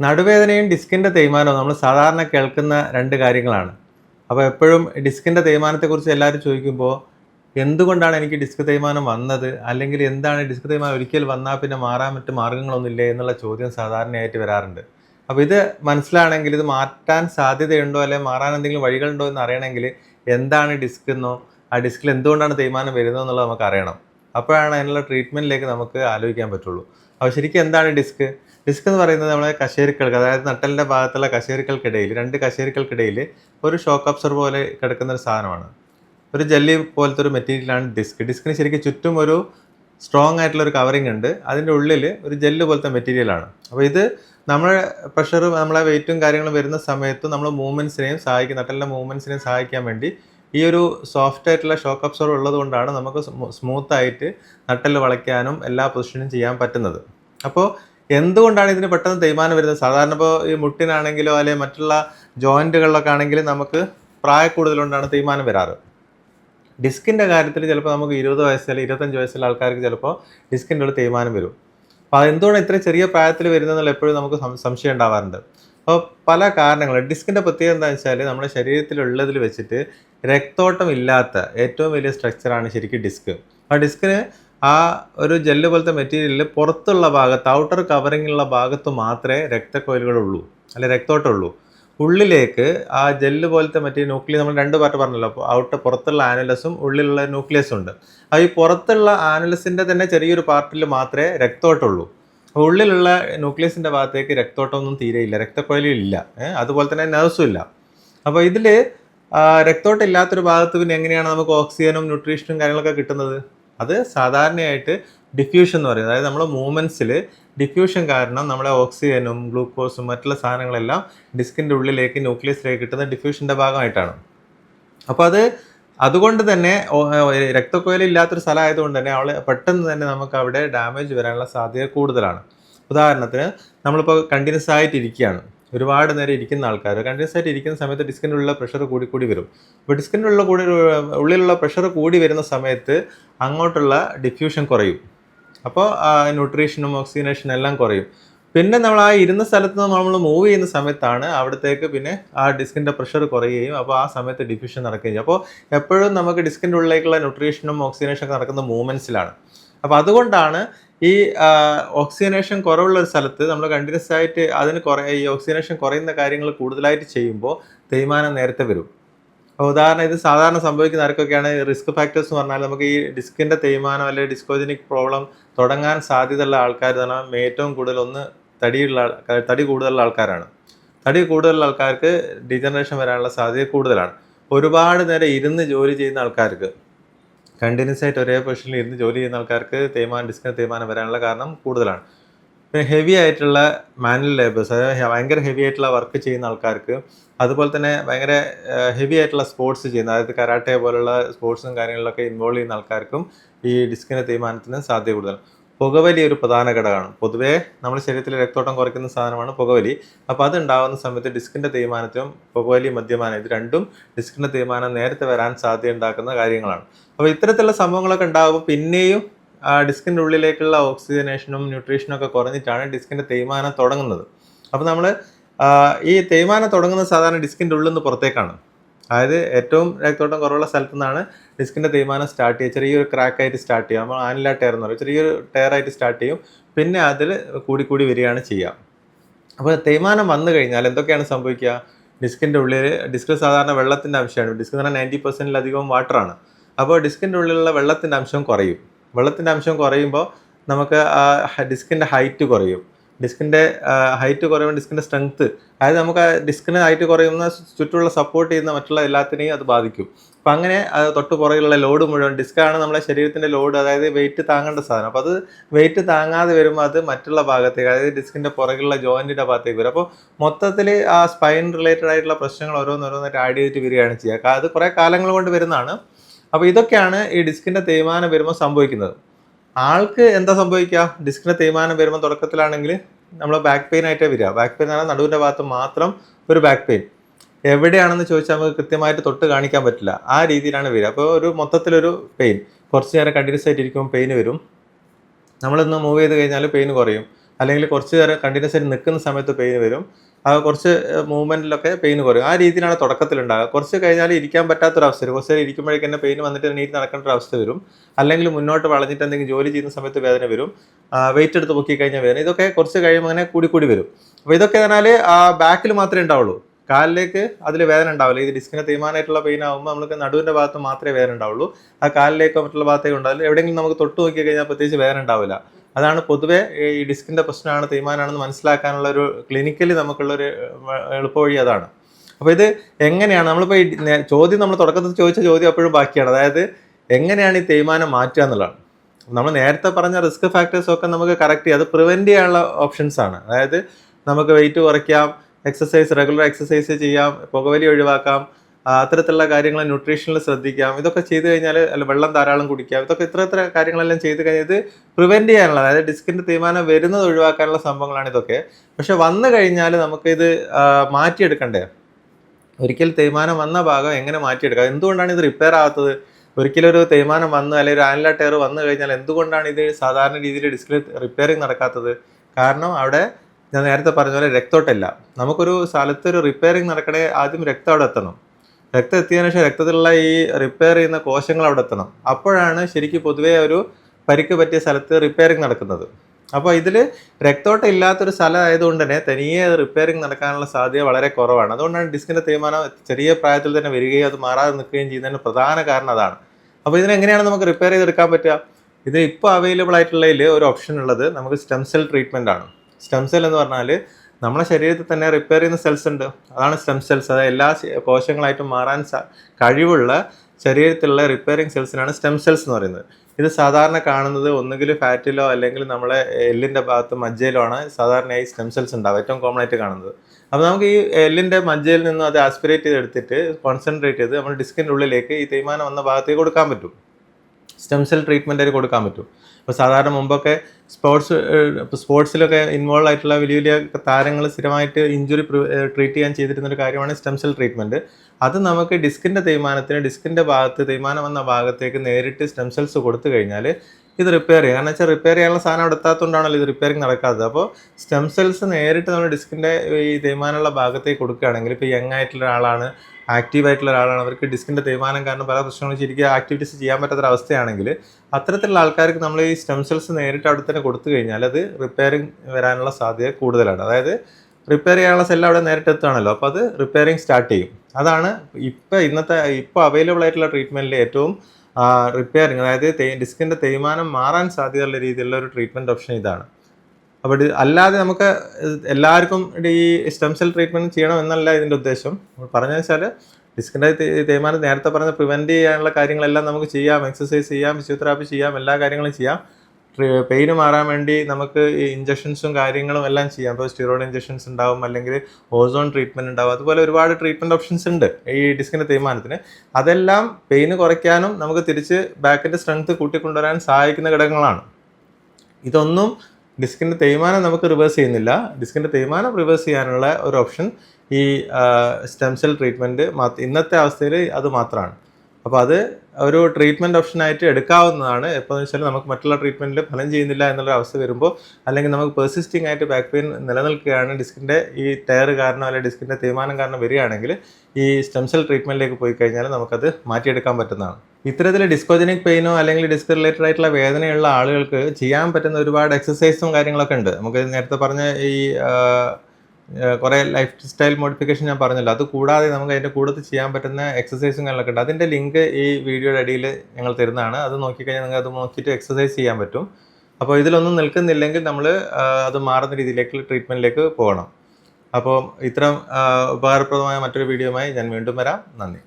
നടുവേദനയും ഡിസ്കിന്റെ തേയ്മാനവും നമ്മൾ സാധാരണ കേൾക്കുന്ന രണ്ട് കാര്യങ്ങളാണ്. അപ്പോൾ എപ്പോഴും ഡിസ്കിന്റെ തേയ്മാനത്തെക്കുറിച്ച് എല്ലാവരും ചോദിക്കുമ്പോൾ എന്തുകൊണ്ടാണ് എനിക്ക് ഡിസ്ക് തേയ്മാനം വന്നത്? അല്ലെങ്കിൽ എന്താണ് ഡിസ്ക് തേയ്മാനം ഒരിക്കൽ വന്നാൽ പിന്നെ മാറാൻ മറ്റു മാർഗങ്ങളൊന്നുമില്ലേ? എന്നുള്ള ചോദ്യം സാധാരണയായിട്ട് വരാറുണ്ട്. അപ്പോൾ ഇത് മനസ്സിലാണെങ്കിൽ ഇത് മാറ്റാൻ സാധ്യതയുണ്ടോ? അല്ലെങ്കിൽ മാറാൻ എന്തെങ്കിലും വഴികളുണ്ടോ എന്ന് അറിയണമെങ്കിൽ എന്താണ് ഡിസ്ക് എന്നോ ആ ഡിസ്കിൽ എന്തുകൊണ്ടാണ് തേയ്മാനം വരുന്നത് എന്നുള്ളത് നമുക്ക് അറിയണം. അപ്പോഴാണ് അതിനുള്ള ട്രീറ്റ്മെന്റിലേക്ക് നമുക്ക് ആലോചിക്കാൻ പറ്റുള്ളൂ. അപ്പോൾ ശരിക്കും എന്താണ് ഡിസ്ക് ഡിസ്ക് എന്ന് പറയുന്നത് നമ്മളെ കശേരുക്കൾക്ക് അതായത് നട്ടലിന്റെ ഭാഗത്തുള്ള കശേരുക്കൾക്കിടയിൽ രണ്ട് കശേരുക്കൾക്കിടയിൽ ഒരു ഷോക്ക് അബ്സർ പോലെ കിടക്കുന്ന ഒരു സാധനമാണ്. ഒരു ജെല്ലി പോലത്തെ ഒരു മെറ്റീരിയലാണ് ഡിസ്ക് ഡിസ്കിന് ശരിക്കും ചുറ്റും ഒരു സ്ട്രോങ് ആയിട്ടുള്ള ഒരു കവറിങ് ഉണ്ട്. അതിന്റെ ഉള്ളിൽ ഒരു ജെല്ല് പോലത്തെ മെറ്റീരിയലാണ്. അപ്പോൾ ഇത് നമ്മുടെ പ്രഷർ നമ്മളെ വെയിറ്റും കാര്യങ്ങളും വരുന്ന സമയത്ത് നമ്മൾ മൂവ്മെന്റ്സിനെയും സഹായിക്കും നട്ടലിന്റെ മൂവ്മെന്റ്സിനെയും സഹായിക്കാൻ വേണ്ടി ഈ ഒരു സോഫ്റ്റ് ആയിട്ടുള്ള ഷോക്ക് അബ്സോർവ് ഉള്ളത് കൊണ്ടാണ് നമുക്ക് സ്മൂത്ത് ആയിട്ട് നട്ടൽ വളയ്ക്കാനും എല്ലാ പൊസിഷനും ചെയ്യാൻ പറ്റുന്നത്. അപ്പോൾ എന്തുകൊണ്ടാണ് ഇതിന് പെട്ടെന്ന് തേയ്മാനം വരുന്നത്? സാധാരണ ഇപ്പോൾ ഈ മുട്ടിനാണെങ്കിലോ അല്ലെങ്കിൽ മറ്റുള്ള ജോയിന്റുകളിലൊക്കെ ആണെങ്കിലും നമുക്ക് പ്രായക്കൂടുതലുകൊണ്ടാണ് തേയ്മാനം വരാറ്. ഡിസ്കിന്റെ കാര്യത്തിൽ ചിലപ്പോൾ നമുക്ക് ഇരുപത് വയസ്സിൽ ഇരുപത്തഞ്ച് വയസ്സിലെ ആൾക്കാർക്ക് ചിലപ്പോൾ ഡിസ്കിന്റെ ഒരു തേയ്മാനം വരും. അപ്പോൾ അതെന്തുകൊണ്ട് ഇത്ര ചെറിയ പ്രായത്തിൽ വരുന്നതെന്നുള്ള എപ്പോഴും നമുക്ക് സംശയം ഉണ്ടാവാറുണ്ട്. അപ്പോൾ പല കാരണങ്ങൾ. ഡിസ്കിന്റെ പ്രത്യേകത എന്താണെന്ന് വെച്ചാൽ നമ്മുടെ ശരീരത്തിലുള്ളതിൽ വെച്ചിട്ട് രക്തോട്ടം ഇല്ലാത്ത ഏറ്റവും വലിയ സ്ട്രക്ചറാണ് ശരിക്കും ഡിസ്ക്. ആ ഡിസ്കിന് ആ ഒരു ജെല്ല് പോലത്തെ മെറ്റീരിയലിൽ പുറത്തുള്ള ഭാഗത്ത് ഔട്ടർ കവറിങ്ങുള്ള ഭാഗത്ത് മാത്രമേ രക്തക്കോയിലുകളുള്ളൂ. അല്ലെ രക്തോട്ടമുള്ളൂ. ഉള്ളിലേക്ക് ആ ജെല്ല് പോലത്തെ മറ്റേ ന്യൂക്ലിയസ് നമ്മൾ രണ്ട് പാർട്ട് പറഞ്ഞല്ലോ. അപ്പോൾ ഔട്ട് പുറത്തുള്ള ആനുലസും ഉള്ളിലുള്ള ന്യൂക്ലിയസും ഉണ്ട്. അപ്പോൾ ഈ പുറത്തുള്ള ആനുലസിന്റെ തന്നെ ചെറിയൊരു പാർട്ടിൽ മാത്രമേ രക്തോട്ടമുള്ളൂ. ഉള്ളിലുള്ള ന്യൂക്ലിയസിന്റെ ഭാഗത്തേക്ക് രക്തോട്ടമൊന്നും തീരെയില്ല രക്തക്കൊയിലില്ല അതുപോലെ തന്നെ നെർവ്സും ഇല്ല. അപ്പോൾ ഇതിൽ രക്തോട്ടം ഇല്ലാത്തൊരു ഭാഗത്ത് പിന്നെ എങ്ങനെയാണ് നമുക്ക് ഓക്സിജനും ന്യൂട്രീഷനും കാര്യങ്ങളൊക്കെ കിട്ടുന്നത്? അത് സാധാരണയായിട്ട് ഡിഫ്യൂഷൻ എന്ന് പറയുന്നത്. അതായത് നമ്മുടെ മൂവ്മെന്റ്സിൽ ഡിഫ്യൂഷൻ കാരണം നമ്മുടെ ഓക്സിജനും ഗ്ലൂക്കോസും മറ്റുള്ള സാധനങ്ങളെല്ലാം ഡിസ്കിന്റെ ഉള്ളിലേക്ക് ന്യൂക്ലിയസിലേക്ക് കിട്ടുന്ന ഡിഫ്യൂഷന്റെ ഭാഗമായിട്ടാണ്. അപ്പോൾ അത് അതുകൊണ്ട് തന്നെ രക്തക്കൊയിൽ ഇല്ലാത്തൊരു സ്ഥലമായതുകൊണ്ട് തന്നെ അവൾ പെട്ടെന്ന് തന്നെ നമുക്ക് അവിടെ ഡാമേജ് വരാനുള്ള സാധ്യത കൂടുതലാണ്. ഉദാഹരണത്തിന് നമ്മളിപ്പോൾ കണ്ടിന്യൂസ് ആയിട്ട് ഇരിക്കുകയാണ്. ഒരുപാട് നേരം ഇരിക്കുന്ന ആൾക്കാർ കണ്ടിന്യൂസ് ആയിട്ട് ഇരിക്കുന്ന സമയത്ത് ഡിസ്കിന്റെ ഉള്ളിലെ പ്രഷർ കൂടി കൂടി വരും. അപ്പോൾ ഡിസ്കിന്റെ ഉള്ള കൂടി ഉള്ളിലുള്ള പ്രഷർ കൂടി വരുന്ന സമയത്ത് അങ്ങോട്ടുള്ള ഡിഫ്യൂഷൻ കുറയും. അപ്പോൾ ന്യൂട്രീഷനും ഓക്സിജനേഷനും എല്ലാം കുറയും. പിന്നെ നമ്മൾ ആ ഇരുന്ന സ്ഥലത്ത് നിന്ന് നമ്മൾ മൂവ് ചെയ്യുന്ന സമയത്താണ് അവിടത്തേക്ക് പിന്നെ ആ ഡിസ്കിന്റെ പ്രഷർ കുറയുകയും അപ്പോൾ ആ സമയത്ത് ഡിഫ്യൂഷൻ നടക്കുകയും ചെയ്യും. അപ്പോൾ എപ്പോഴും നമുക്ക് ഡിസ്കിന്റെ ഉള്ളിലേക്കുള്ള ന്യൂട്രീഷനും ഓക്സിജനേഷനും ഒക്കെ നടക്കുന്ന മൂവ്മെന്റ്സിലാണ് അപ്പോൾ അതുകൊണ്ടാണ് ഈ ഓക്സിജനേഷൻ കുറവുള്ള ഒരു സ്ഥലത്ത് നമ്മൾ കണ്ടിന്യൂസ് ആയിട്ട് അതിന് കുറേ ഈ ഓക്സിജനേഷൻ കുറയുന്ന കാര്യങ്ങൾ കൂടുതലായിട്ട് ചെയ്യുമ്പോൾ തേയ്മാനം നേരത്തെ വരും. ഉദാഹരണം ഇത് സാധാരണ സംഭവിക്കുന്ന ആർക്കൊക്കെയാണ് റിസ്ക് ഫാക്ടേഴ്സ് എന്ന് പറഞ്ഞാൽ നമുക്ക് ഈ ഡിസ്കിന്റെ തേയ്മാനം അല്ലെങ്കിൽ ഡിസ്കോജനിക് പ്രോബ്ലം തുടങ്ങാൻ സാധ്യതയുള്ള ആൾക്കാർ തന്നെ ഏറ്റവും കൂടുതൽ ഒന്ന് തടിയുള്ള തടി കൂടുതലുള്ള ആൾക്കാരാണ്. തടി കൂടുതലുള്ള ആൾക്കാർക്ക് ഡിജനറേഷൻ വരാനുള്ള സാധ്യത കൂടുതലാണ്. ഒരുപാട് നേരം ഇരുന്ന് ജോലി ചെയ്യുന്ന ആൾക്കാർക്ക് കണ്ടിന്യൂസ് ആയിട്ട് ഒരേ പൊസിഷനിൽ ഇരുന്ന് ജോലി ചെയ്യുന്ന ആൾക്കാർക്ക് തേയ്മാനം ഡിസ്കിന് തേയ്മാനം വരാനുള്ള കാരണം കൂടുതലാണ്. പിന്നെ ഹെവി ആയിട്ടുള്ള മാനുവൽ ലേബേഴ്സ് അതായത് ഭയങ്കര ഹെവി ആയിട്ടുള്ള വർക്ക് ചെയ്യുന്ന ആൾക്കാർക്ക് അതുപോലെ തന്നെ ഭയങ്കര ഹെവി ആയിട്ടുള്ള സ്പോർട്സ് ചെയ്യുന്ന അതായത് കരാട്ടെ പോലുള്ള സ്പോർട്സും കാര്യങ്ങളിലൊക്കെ ഇൻവോൾവ് ചെയ്യുന്ന ആൾക്കാർക്കും ഈ ഡിസ്കിന് തേയ്മാനത്തിന് സാധ്യത കൂടുതലാണ്. പുകവലി ഒരു പ്രധാന ഘടകമാണ്. പൊതുവേ നമ്മുടെ ശരീരത്തിൽ രക്തോട്ടം കുറയ്ക്കുന്ന സാധനമാണ് പുകവലി അപ്പോൾ അത് ഉണ്ടാകുന്ന സമയത്ത് ഡിസ്കിന്റെ തീരുമാനത്തിനും പുകവലി മദ്യപാനം ഇത് രണ്ടും ഡിസ്കിന്റെ തേയ്മാനം നേരത്തെ വരാൻ സാധ്യത ഉണ്ടാക്കുന്ന കാര്യങ്ങളാണ്. അപ്പോൾ ഇത്തരത്തിലുള്ള സംഭവങ്ങളൊക്കെ ഉണ്ടാകുമ്പോൾ പിന്നെയും ഡിസ്കിന്റെ ഉള്ളിലേക്കുള്ള ഓക്സിജനേഷനും ന്യൂട്രീഷനും ഒക്കെ കുറഞ്ഞിട്ടാണ് ഡിസ്കിന്റെ തേയ്മാനം തുടങ്ങുന്നത്. അപ്പോൾ നമ്മൾ ഈ തേയ്മാനം തുടങ്ങുന്ന സാധാരണ ഡിസ്കിന്റെ ഉള്ളിൽ നിന്ന് പുറത്തേക്കാണ്. അതായത് ഏറ്റവും രക്തോട്ടം കുറവുള്ള സ്ഥലത്തു നിന്നാണ് ഡിസ്കിന്റെ തേയ്മാനം സ്റ്റാർട്ട് ചെയ്യുക. ചെറിയൊരു ക്രാക്കായിട്ട് സ്റ്റാർട്ട് ചെയ്യും നമ്മൾ ആനില ടയർ എന്ന് പറയും. ചെറിയൊരു ടയർ ആയിട്ട് സ്റ്റാർട്ട് ചെയ്യും. പിന്നെ അതിൽ കൂടി കൂടി വരികയാണ് ചെയ്യുക. അപ്പോൾ തേയ്മാനം വന്നു കഴിഞ്ഞാൽ എന്തൊക്കെയാണ് സംഭവിക്കുക? ഡിസ്കിന്റെ ഉള്ളിൽ ഡിസ്കിൽ സാധാരണ വെള്ളത്തിന്റെ അംശമാണ്. ഡിസ്ക് എന്ന് പറഞ്ഞാൽ നയന്റി പെർസെന്റിലധികം വാട്ടറാണ് അപ്പോൾ ഡിസ്കിന്റെ ഉള്ളിലുള്ള വെള്ളത്തിന്റെ അംശം കുറയും. വെള്ളത്തിന്റെ അംശം കുറയുമ്പോൾ നമുക്ക് ആ ഡിസ്കിന്റെ ഹൈറ്റ് കുറയും. ഡിസ്കിന്റെ ഹൈറ്റ് കുറയുമ്പോൾ ഡിസ്കിന്റെ സ്ട്രെങ്ത്ത് അതായത് നമുക്ക് ആ ഡിസ്കിന് ഹൈറ്റ് കുറയുന്ന ചുറ്റുമുള്ള സപ്പോർട്ട് ചെയ്യുന്ന മറ്റുള്ള എല്ലാത്തിനെയും അത് ബാധിക്കും. അപ്പം അങ്ങനെ തൊട്ട് പുറകിലുള്ള ലോഡ് മുഴുവൻ ഡിസ്കാണ് നമ്മുടെ ശരീരത്തിന്റെ ലോഡ് അതായത് വെയിറ്റ് താങ്ങേണ്ട സാധനം. അപ്പോൾ അത് വെയിറ്റ് താങ്ങാതെ വരുമ്പോൾ അത് മറ്റുള്ള ഭാഗത്തേക്ക് അതായത് ഡിസ്കിന്റെ പുറകിലുള്ള ജോയിന്റിന്റെ ഭാഗത്തേക്ക് വരും. അപ്പോൾ മൊത്തത്തിൽ ആ സ്പൈൻ റിലേറ്റഡ് ആയിട്ടുള്ള പ്രശ്നങ്ങൾ ഓരോന്നോരോന്നായിട്ട് ആഡ് ചെയ്തിട്ട് വരികയാണ് ചെയ്യുക. അത് കുറേ കാലങ്ങൾ കൊണ്ട് വരുന്നതാണ്. അപ്പോൾ ഇതൊക്കെയാണ് ഈ ഡിസ്കിന്റെ തേയ്മാനം വരുമ്പോൾ സംഭവിക്കുന്നത്. ആൾക്ക് എന്താ സംഭവിക്കുക? ഡിസ്കിന് തേയ്മാനം വരുമ്പോൾ തുടക്കത്തിലാണെങ്കിൽ നമ്മൾ ബാക്ക് പെയിൻ ആയിട്ടേ വരിക. ബാക്ക് പെയിൻ പറഞ്ഞാൽ നടുവിന്റെ ഭാഗത്ത് മാത്രം ഒരു ബാക്ക് പെയിൻ എവിടെയാണെന്ന് ചോദിച്ചാൽ നമുക്ക് കൃത്യമായിട്ട് തൊട്ട് കാണിക്കാൻ പറ്റില്ല. ആ രീതിയിലാണ് വരിക. അപ്പോൾ ഒരു മൊത്തത്തിലൊരു പെയിൻ കുറച്ച് നേരം കണ്ടിന്യൂസ് ആയിട്ട് ഇരിക്കും പെയിൻ വരും. നമ്മളിന്ന് മൂവ് ചെയ്ത് കഴിഞ്ഞാൽ പെയിൻ കുറയും. അല്ലെങ്കിൽ കുറച്ച് നേരം കണ്ടിന്യൂസ് ആയിട്ട് നിൽക്കുന്ന സമയത്ത് പെയിൻ വരും. കുറച്ച് മൂവ്മെന്റിലൊക്കെ പെയിൻ കുറയും. ആ രീതിയിലാണ് തുടക്കത്തിൽ ഉണ്ടാകുക കുറച്ച് കഴിഞ്ഞാൽ ഇരിക്കാൻ പറ്റാത്തൊരവസ്ഥ വരും. കുറച്ച് നേരം ഇരിക്കുമ്പോഴേക്ക് തന്നെ പെയിൻ വന്നിട്ട് നീറ്റ് നടക്കേണ്ട ഒരു അവസ്ഥ വരും. അല്ലെങ്കിൽ മുന്നോട്ട് വളഞ്ഞിട്ട് എന്തെങ്കിലും ജോലി ചെയ്യുന്ന സമയത്ത് വേദന വരും. വെയിറ്റ് എടുത്ത് പൊക്കി കഴിഞ്ഞാൽ വേദന. ഇതൊക്കെ കുറച്ച് കഴിയുമ്പോൾ അങ്ങനെ കൂടി കൂടി വരും. അപ്പോൾ ഇതൊക്കെ പറഞ്ഞാൽ ആ ബാക്കിൽ മാത്രമേ ഉണ്ടാവുള്ളൂ. കാലിലേക്ക് അതിൽ വേദന ഉണ്ടാവില്ല. ഇത് ഡിസ്കിന് തീരുമാനമായിട്ടുള്ള പെയിൻ ആകുമ്പോൾ നമുക്ക് നടുവിന്റെ ഭാഗത്ത് മാത്രമേ വേദന ഉണ്ടാവുള്ളൂ. ആ കാലിലേക്കോ മറ്റുള്ള ഭാഗത്തേക്ക് ഉണ്ടാവില്ല. എവിടെയെങ്കിലും നമുക്ക് തൊട്ട് നോക്കി കഴിഞ്ഞാൽ പ്രത്യേകിച്ച് വേദന ഉണ്ടാവില്ല. അതാണ് പൊതുവെ ഈ ഡിസ്കിന്റെ പ്രശ്നമാണ് തേയ്മാനാണെന്ന് മനസ്സിലാക്കാനുള്ള ഒരു ക്ലിനിക്കലി നമുക്കുള്ളൊരു എളുപ്പവഴി അതാണ്. അപ്പോൾ ഇത് എങ്ങനെയാണ് നമ്മളിപ്പോൾ ഈ ചോദ്യം നമ്മൾ തുടക്കത്തിൽ ചോദിച്ച ചോദ്യം അപ്പോഴും ബാക്കിയാണ്. അതായത് എങ്ങനെയാണ് ഈ തേയ്മാനം മാറ്റുക എന്നുള്ളതാണ്. നമ്മൾ നേരത്തെ പറഞ്ഞ റിസ്ക് ഫാക്ടേഴ്സ് ഒക്കെ നമുക്ക് കറക്റ്റ് ചെയ്യാം. അത് പ്രിവെന്റ് ചെയ്യാനുള്ള ഓപ്ഷൻസ് ആണ്. അതായത് നമുക്ക് വെയിറ്റ് കുറയ്ക്കാം എക്സസൈസ് റെഗുലർ എക്സസൈസ് ചെയ്യാം പുകവലി ഒഴിവാക്കാം അത്തരത്തിലുള്ള കാര്യങ്ങൾ ന്യൂട്രീഷനിൽ ശ്രദ്ധിക്കാം. ഇതൊക്കെ ചെയ്തു കഴിഞ്ഞാൽ അല്ല വെള്ളം ധാരാളം കുടിക്കാം. ഇതൊക്കെ ഇത്ര ഇത്ര കാര്യങ്ങളെല്ലാം ചെയ്തു കഴിഞ്ഞാൽ ഇത് പ്രിവെന്റ് ചെയ്യാനുള്ള അതായത് ഡിസ്കിന്റെ തീരുമാനം വരുന്നത് ഒഴിവാക്കാനുള്ള സംഭവങ്ങളാണ് ഇതൊക്കെ. പക്ഷെ വന്നു കഴിഞ്ഞാൽ നമുക്കിത് മാറ്റിയെടുക്കണ്ടേ? ഒരിക്കൽ തേയ്മാനം വന്ന ഭാഗം എങ്ങനെ മാറ്റിയെടുക്കുക എന്തുകൊണ്ടാണ് ഇത് റിപ്പയർ ആവാത്തത്? ഒരിക്കലും ഒരു തേയ്മാനം വന്ന് അല്ലെങ്കിൽ ഒരു ആൻല ടയർ വന്നു കഴിഞ്ഞാൽ എന്തുകൊണ്ടാണ് ഇത് സാധാരണ രീതിയിൽ ഡിസ്കിൽ റിപ്പയറിങ് നടക്കാത്തത്? കാരണം അവിടെ ഞാൻ നേരത്തെ പറഞ്ഞ പോലെ രക്തോട്ടല്ല. നമുക്കൊരു സ്ഥലത്ത് ഒരു റിപ്പയറിങ് നടക്കണേ ആദ്യം രക്തം അവിടെ എത്തണം. രക്തം എത്തിയതിനു ശേഷം രക്തത്തിലുള്ള ഈ റിപ്പയർ ചെയ്യുന്ന കോശങ്ങൾ അവിടെ എത്തണം. അപ്പോഴാണ് ശരിക്കും പൊതുവേ ഒരു പരിക്ക് പറ്റിയ സ്ഥലത്ത് റിപ്പയറിങ് നടക്കുന്നത്. അപ്പോൾ ഇതിൽ രക്തോട്ടം ഇല്ലാത്തൊരു സ്ഥലം ആയതുകൊണ്ട് തന്നെ തനിയെ റിപ്പയറിങ് നടക്കാനുള്ള സാധ്യത വളരെ കുറവാണ്. അതുകൊണ്ടാണ് ഡിസ്കിന്റെ തേയ്മാനം ചെറിയ പ്രായത്തിൽ തന്നെ വരികയും അത് മാറാതെ നിൽക്കുകയും ചെയ്യുന്നതിന് പ്രധാന കാരണം അതാണ്. അപ്പോൾ ഇതിനെങ്ങനെയാണ് നമുക്ക് റിപ്പയർ ചെയ്തെടുക്കാൻ പറ്റുക? ഇത് ഇപ്പോൾ അവൈലബിൾ ആയിട്ടുള്ളതിൽ ഒരു ഓപ്ഷൻ ഉള്ളത് നമുക്ക് സ്റ്റെം സെൽ ട്രീറ്റ്മെന്റ് ആണ്. സ്റ്റെം സെൽ എന്ന് പറഞ്ഞാൽ നമ്മുടെ ശരീരത്തിൽ തന്നെ റിപ്പയർ ചെയ്യുന്ന സെൽസ് ഉണ്ട്. അതാണ് സ്റ്റെം സെൽസ് അതായത് എല്ലാ കോശങ്ങളായിട്ടും മാറാൻ കഴിവുള്ള ശരീരത്തിലുള്ള റിപ്പയറിംഗ് സെൽസിനാണ് സ്റ്റെം സെൽസ് എന്ന് പറയുന്നത്. ഇത് സാധാരണ കാണുന്നത് ഒന്നുകിൽ ഫാറ്റിലോ അല്ലെങ്കിൽ നമ്മളെ എല്ലിന്റെ ഭാഗത്ത് മജ്ജയിലോ ആണ് സാധാരണയായി സ്റ്റെം സെൽസ് ഉണ്ടാവുക. ഏറ്റവും കോമൺ ആയിട്ട് കാണുന്നത്. അപ്പോൾ നമുക്ക് ഈ എല്ലിന്റെ മജ്ജയിൽ നിന്നും അത് ആസ്പിറേറ്റ് ചെയ്ത് എടുത്തിട്ട് കോൺസെൻട്രേറ്റ് ചെയ്ത് നമ്മൾ ഡിസ്കിന്റെ ഉള്ളിലേക്ക് ഈ തേയ്മാനം വന്ന ഭാഗത്തേക്ക് കൊടുക്കാൻ പറ്റും. സ്റ്റെം സെൽ ട്രീറ്റ്മെന്റ് ആയിട്ട് കൊടുക്കാൻ പറ്റും. ഇപ്പോൾ സാധാരണ മുമ്പൊക്കെ സ്പോർട്സ് സ്പോർട്സിലൊക്കെ ഇൻവോൾവ് ആയിട്ടുള്ള വലിയ വലിയ താരങ്ങൾ സ്ഥിരമായിട്ട് ഇഞ്ചുറി ട്രീറ്റ് ചെയ്യാൻ ചെയ്തിരുന്ന ഒരു കാര്യമാണ് സ്റ്റെം സെൽ ട്രീറ്റ്മെന്റ് അത് നമുക്ക് ഡിസ്കിന്റെ തേയ്മാനത്തിന് ഡിസ്കിന്റെ ഭാഗത്ത് തേയ്മാനം വന്ന ഭാഗത്തേക്ക് നേരിട്ട് സ്റ്റെം സെൽസ് കൊടുത്തു കഴിഞ്ഞാൽ ഇത് റിപ്പയർ ചെയ്യാം. കാരണം വെച്ചാൽ റിപ്പയർ ചെയ്യാനുള്ള സാധനം അവിടെ എത്താത്തതുകൊണ്ടാണല്ലോ ഇത് റിപ്പയറിങ് നടക്കാത്തത്. അപ്പോൾ സ്റ്റെം സെൽസ് നേരിട്ട് നമ്മൾ ഡിസ്കിന്റെ ഈ തേയ്മാനമുള്ള ഭാഗത്തേക്ക് കൊടുക്കുകയാണെങ്കിൽ ഇപ്പോൾ യങ് ആയിട്ടുള്ള ഒരാളാണ് ആക്റ്റീവ് ആയിട്ടുള്ള ഒരാളാണ് അവർക്ക് ഡിസ്കിന്റെ തേയ്മാനം കാരണം പല പ്രശ്നങ്ങളും ശരിക്കും ആക്ടിവിറ്റീസ് ചെയ്യാൻ പറ്റാത്ത അവസ്ഥയാണെങ്കിൽ അത്തരത്തിലുള്ള ആൾക്കാർക്ക് നമ്മൾ ഈ സ്റ്റെം സെൽസ് നേരിട്ട് അവിടെ തന്നെ കൊടുത്തു കഴിഞ്ഞാൽ അത് റിപ്പയറിങ് വരാനുള്ള സാധ്യത കൂടുതലാണ്. അതായത് റിപ്പയർ ചെയ്യാനുള്ള സെല്ല് അവിടെ നേരിട്ട് എത്തുകയാണല്ലോ. അപ്പോൾ അത് റിപ്പയറിങ് സ്റ്റാർട്ട് ചെയ്യും. അതാണ് ഇപ്പോൾ ഇന്നത്തെ ഇപ്പോൾ അവൈലബിൾ ആയിട്ടുള്ള ട്രീറ്റ്മെന്റിൽ ഏറ്റവും റിപ്പയറിങ് അതായത് ഡിസ്കിന്റെ തേയ്മാനം മാറാൻ സാധ്യതയുള്ള രീതിയിലുള്ള ഒരു ട്രീറ്റ്മെന്റ് ഓപ്ഷൻ ഇതാണ്. അപ്പോൾ ഇത് അല്ലാതെ നമുക്ക് എല്ലാവർക്കും ഈ സ്റ്റെം സെൽ ട്രീറ്റ്മെന്റ് ചെയ്യണം എന്നല്ല ഇതിന്റെ ഉദ്ദേശം. പറഞ്ഞു വെച്ചാൽ ഡിസ്കിന്റെ തേയ്മാനം നേരത്തെ പറഞ്ഞ പ്രിവെന്റ് ചെയ്യാനുള്ള കാര്യങ്ങളെല്ലാം നമുക്ക് ചെയ്യാം എക്സസൈസ് ചെയ്യാം ഫിസിയോതെറാപ്പി ചെയ്യാം എല്ലാ കാര്യങ്ങളും ചെയ്യാം. പെയിന് മാറാൻ വേണ്ടി നമുക്ക് ഇഞ്ചക്ഷൻസും കാര്യങ്ങളും എല്ലാം ചെയ്യാം. ഇപ്പോൾ സ്റ്റിറോയിഡ് ഇഞ്ചക്ഷൻസ് ഉണ്ടാവും അല്ലെങ്കിൽ ഓസോൺ ട്രീറ്റ്മെന്റ് ഉണ്ടാവും. അതുപോലെ ഒരുപാട് ട്രീറ്റ്മെന്റ് ഓപ്ഷൻസ് ഉണ്ട് ഈ ഡിസ്കിന്റെ തേയ്മാനത്തിന്. അതെല്ലാം പെയിന് കുറയ്ക്കാനും നമുക്ക് തിരിച്ച് ബാക്കിന്റെ സ്ട്രെങ്ത് കൂട്ടിക്കൊണ്ടുവരാൻ സഹായിക്കുന്ന ഘടകങ്ങളാണ്. ഇതൊന്നും ഡിസ്കിന്റെ തേയ്മാനം നമുക്ക് റിവേഴ്സ് ചെയ്യുന്നില്ല. ഡിസ്കിന്റെ തേയ്മാനം റിവേഴ്സ് ചെയ്യാനുള്ള ഒരു ഓപ്ഷൻ ഈ സ്റ്റെം സെൽ ട്രീറ്റ്മെന്റ് ഇന്നത്തെ അവസ്ഥയിൽ അത് മാത്രമാണ്. അപ്പോൾ അത് ഒരു ട്രീറ്റ്മെന്റ് ഓപ്ഷനായിട്ട് എടുക്കാവുന്നതാണ്. എപ്പോഴെന്ന് വെച്ചാൽ നമുക്ക് മറ്റുള്ള ട്രീറ്റ്മെന്റിൽ ഫലം ചെയ്യുന്നില്ല എന്നുള്ള അവസ്ഥ വരുമ്പോൾ അല്ലെങ്കിൽ നമുക്ക് പെർസിസ്റ്റിംഗ് ആയിട്ട് ബാക്ക് പെയിൻ നിലനിൽക്കുകയാണ് ഡിസ്കിന്റെ ഈ ടയർ കാരണം അല്ലെങ്കിൽ ഡിസ്കിന്റെ തേയ്മാനം കാരണം വരികയാണെങ്കിൽ ഈ സ്റ്റെം സെൽ ട്രീറ്റ്മെന്റിലേക്ക് പോയി കഴിഞ്ഞാൽ നമുക്കത് മാറ്റിയെടുക്കാൻ പറ്റുന്നതാണ്. ഇത്തരത്തിൽ ഡിസ്കോജനിക് പെയിനോ അല്ലെങ്കിൽ ഡിസ്ക് റിലേറ്റഡ് ആയിട്ടുള്ള വേദനയുള്ള ആളുകൾക്ക് ചെയ്യാൻ പറ്റുന്ന ഒരുപാട് എക്സസൈസും കാര്യങ്ങളൊക്കെ ഉണ്ട്. നമുക്ക് നേരത്തെ പറഞ്ഞ ഈ കുറേ ലൈഫ് സ്റ്റൈൽ മോഡിഫിക്കേഷൻ ഞാൻ പറഞ്ഞല്ലോ. അത് കൂടാതെ നമുക്ക് അതിന്റെ കൂടുതൽ ചെയ്യാൻ പറ്റുന്ന എക്സസൈസും കാര്യങ്ങളൊക്കെ ഉണ്ട്. അതിന്റെ ലിങ്ക് ഈ വീഡിയോയുടെ അടിയിൽ ഞങ്ങൾ തരുന്നതാണ്. അത് നോക്കിക്കഴിഞ്ഞാൽ നിങ്ങൾക്ക് അത് നോക്കിയിട്ട് എക്സസൈസ് ചെയ്യാൻ പറ്റും. അപ്പോൾ ഇതിലൊന്നും നിൽക്കുന്നില്ലെങ്കിൽ നമ്മൾ അത് മാറുന്ന രീതിയിലേക്ക് ട്രീറ്റ്മെന്റിലേക്ക് പോകണം. അപ്പോൾ ഇത്തരം ഉപകാരപ്രദമായ മറ്റൊരു വീഡിയോയുമായി ഞാൻ വീണ്ടും വരാം. നന്ദി.